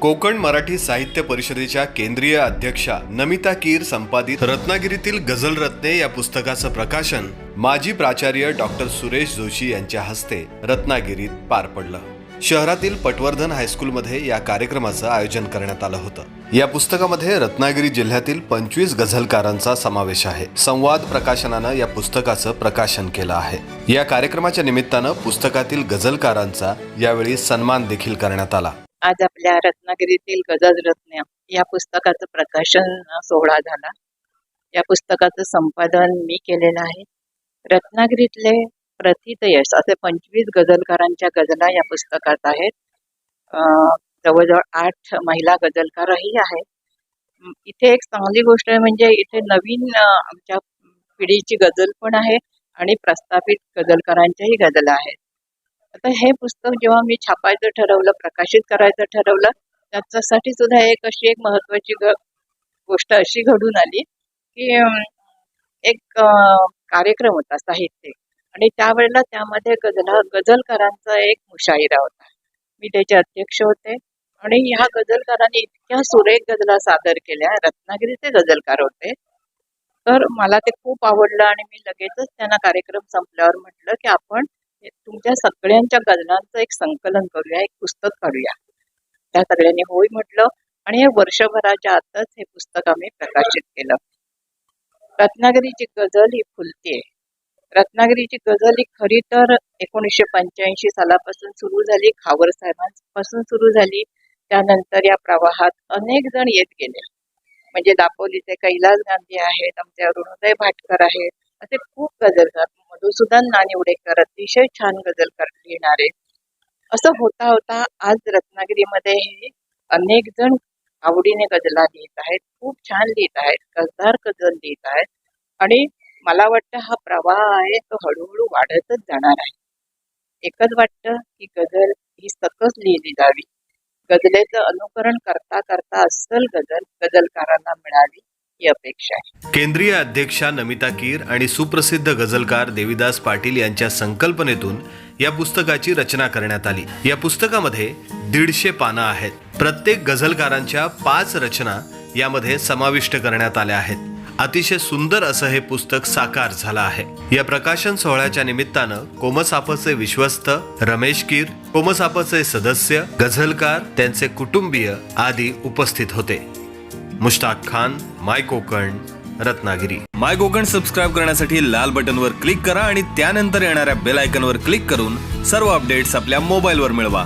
कोकण मराठी साहित्य परिषदेच्या केंद्रीय अध्यक्षा नमिता कीर संपादित रत्नागिरीतील गझल रत्ने या पुस्तकाचं प्रकाशन माजी प्राचार्य डॉक्टर सुरेश जोशी यांच्या हस्ते रत्नागिरीत पार पडलं. शहरातील पटवर्धन हायस्कूलमध्ये या कार्यक्रमाचं आयोजन करण्यात आलं होतं. या पुस्तकामध्ये रत्नागिरी जिल्ह्यातील पंचवीस गझलकारांचा समावेश आहे. संवाद प्रकाशनानं या पुस्तकाचं प्रकाशन केलं आहे. या कार्यक्रमाच्या निमित्तानं पुस्तकातील गझलकारांचा यावेळी सन्मान देखील करण्यात आला. आज आपल्या रत्नागिरीतील गजल रत्न या पुस्तकाचं प्रकाशन सोहळा झाला. या पुस्तकाचं संपादन मी केलेलं आहे. रत्नागिरीतले प्रथित यश असे पंचवीस गझलकारांच्या गझला या पुस्तकात आहेत. जवळजवळ आठ महिला गझलकारही आहेत. इथे एक चांगली गोष्ट आहे म्हणजे इथे नवीन आमच्या पिढीची गझल पण आहे आणि प्रस्थापित गझलकारांच्याही गझला आहेत. आता हे पुस्तक जेव्हा मी छापायचं ठरवलं प्रकाशित करायचं ठरवलं त्याच्यासाठी सुद्धा एक अशी एक महत्वाची ग- गोष्ट अशी घडून आली की एक कार्यक्रम होता साहित्य आणि त्यावेळेला त्यामध्ये गजल गजलकारांचा एक मुशाहिरा होता. मी त्याचे अध्यक्ष होते. आणि ह्या गजलकारांनी इतक्या सुरेख गजला सादर केल्या. रत्नागिरीचे गजलकार होते. तर मला ते खूप आवडलं आणि मी लगेचच त्यांना कार्यक्रम संपल्यावर म्हटलं की आपण तुमच्या सगळ्यांच्या गजलांचं एक संकलन करूया एक पुस्तक काढूया. त्या सगळ्यांनी होय म्हटलं आणि हे वर्षभराच्या आतच हे पुस्तक आम्ही प्रकाशित केलं. रत्नागिरीची गझल ही फुलते रत्नागिरीची गझल ही खरी तर एकोणीसशे पंच्याऐंशी सालापासून सुरू झाली खावर साहेबांपासून सुरू झाली. त्यानंतर या प्रवाहात अनेक जण येत गेले. म्हणजे दापोलीचे कैलास गांधी आहेत आमचे अरुणोदय भाटकर आहेत असे खूप गजलकार मधुसूदन नानिवडेकर अतिशय छान गझलकार लिहिणारे. असं होता होता आज रत्नागिरीमध्ये अनेक जण आवडीने गजला लिहित आहेत. खूप छान लिहित आहेत. गजदार गजल लिहित आहेत. आणि मला वाटतं हा प्रवाह आहे तो हळूहळू वाढतच जाणार आहे. एकच वाटतं की गजल ही सकस लिहिली जावी. गजलेचं अनुकरण करता करता अस्सल गजल गजलकारांना मिळावी. ही अपेक्षा आहे. केंद्रीय अध्यक्षा नमिता कीर आणि सुप्रसिद्ध गझलकार देविदास पाटील यांच्या संकल्पनेतून या पुस्तकाची रचना करण्यात आली. या पुस्तकामध्ये दीडशे पानं आहेत. प्रत्येक गझलकारांच्या पाच रचना यामध्ये समाविष्ट करण्यात आल्या आहेत. अतिशय सुंदर असं हे पुस्तक साकार झालं आहे. या प्रकाशन सोहळ्याच्या निमित्तानं कोमसापचे विश्वस्त रमेश कीर कोमसापचे सदस्य गझलकार त्यांचे कुटुंबीय आदी उपस्थित होते. Mushtaq Khan my Konkan Ratnagiri. My Konkan subscribe करण्यासाठी लाल बटनवर क्लिक करा आणि त्यानंतर येणाऱ्या बेल आयकनवर क्लिक करून सर्व अपडेट्स आपल्या मोबाईलवर मिळवा.